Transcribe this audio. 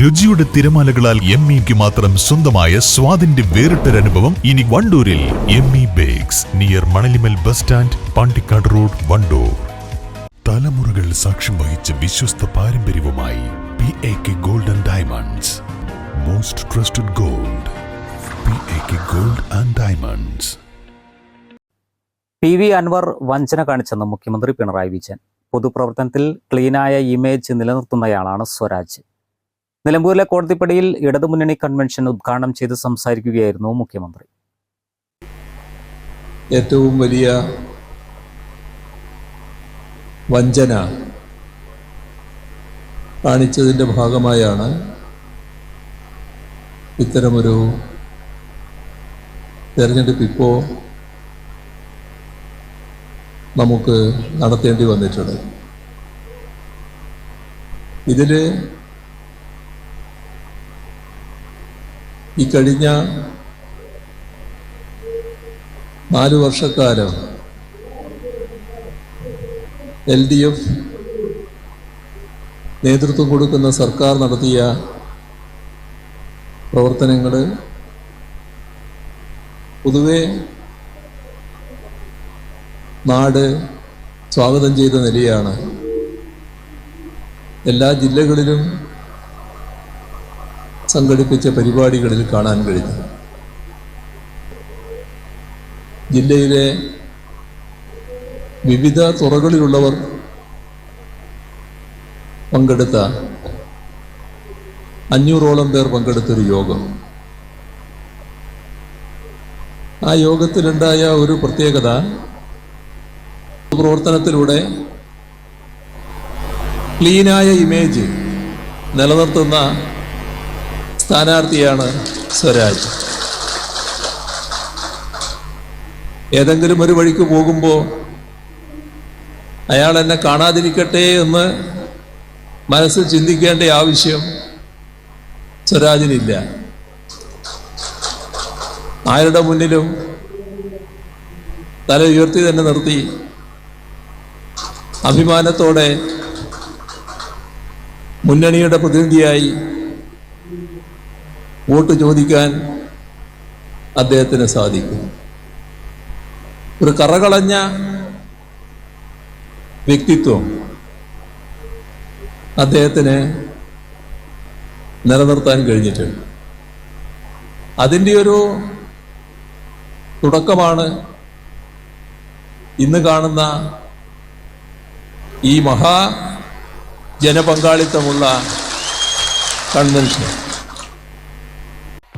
രുചിയുടെ തിരമാലകളാൽ എം ഇക്ക് മാത്രം സ്വന്തമായ സ്വാദിന്റെ വേറിട്ടൊരനുഭവം ഇനി വണ്ടൂരിൽ M E bakes near Manalimal bus stand Pandikkad road Wandoor. തലമുറകൾ സാക്ഷ്യം വഹിച്ച വിശ്വസ്ത പാരമ്പര്യവുമായി P A K gold and diamonds most trusted gold P A K gold and diamonds P V Anvar വഞ്ചന കാണിച്ചെന്ന് മുഖ്യമന്ത്രി പിണറായി വിജയൻ. പൊതുപ്രവർത്തനത്തിൽ ക്ലീനായ ഇമേജ് നിലനിർത്തുന്നയാളാണ് സ്വരാജ്. നിലമ്പൂരിലെ കോടതിപ്പടിയിൽ ഇടതുമുന്നണി കൺവെൻഷൻ ഉദ്ഘാടനം ചെയ്ത് സംസാരിക്കുകയായിരുന്നു മുഖ്യമന്ത്രി. ഏറ്റവും വലിയ വഞ്ചന കാണിച്ചതിന്റെ ഭാഗമായാണ് ഇത്തരമൊരു തെരഞ്ഞെടുപ്പ് ഇപ്പോൾ നമുക്ക് നടത്തേണ്ടി വന്നിട്ടുണ്ട് ഇതിൽ ഈ കഴിഞ്ഞ നാല് വർഷക്കാലം എൽ ഡി എഫ് നേതൃത്വം കൊടുക്കുന്ന സർക്കാർ നടത്തിയ പ്രവർത്തനങ്ങൾ പൊതുവെ നാട് സ്വാഗതം ചെയ്ത നിലയാണ്. എല്ലാ ജില്ലകളിലും സംഘടിപ്പിച്ച പരിപാടികളിൽ കാണാൻ കഴിഞ്ഞു. ജില്ലയിലെ വിവിധ തുറകളിലുള്ളവർ പങ്കെടുത്ത അഞ്ഞൂറോളം പേർ പങ്കെടുത്തൊരു യോഗം. ആ യോഗത്തിലുണ്ടായ ഒരു പ്രത്യേകത പ്രവർത്തനത്തിലൂടെ ക്ലീനായ ഇമേജ് നിലനിർത്തുന്ന സ്ഥാനാർത്ഥിയാണ് സ്വരാജ്. ഏതെങ്കിലും ഒരു വഴിക്ക് പോകുമ്പോൾ അയാൾ എന്നെ കാണാതിരിക്കട്ടെ എന്ന് മനസ്സ് ചിന്തിക്കേണ്ട ആവശ്യം സ്വരാജിനില്ല. ആരുടെ മുന്നിലും തല ഉയർത്തി തന്നെ നിർത്തി അഭിമാനത്തോടെ മുന്നണിയുടെ പ്രതിനിധിയായി വോട്ട് ചോദിക്കാൻ അദ്ദേഹത്തിന് സാധിക്കും ഒരു കറകളഞ്ഞ വ്യക്തിത്വം അദ്ദേഹത്തിന് നിലനിർത്താൻ കഴിഞ്ഞിട്ടുണ്ട്. അതിന്റെ ഒരു തുടക്കമാണ് ഇന്ന് കാണുന്ന ഈ മഹാ ജനപങ്കാളിത്തമുള്ള കൺവെൻഷൻ.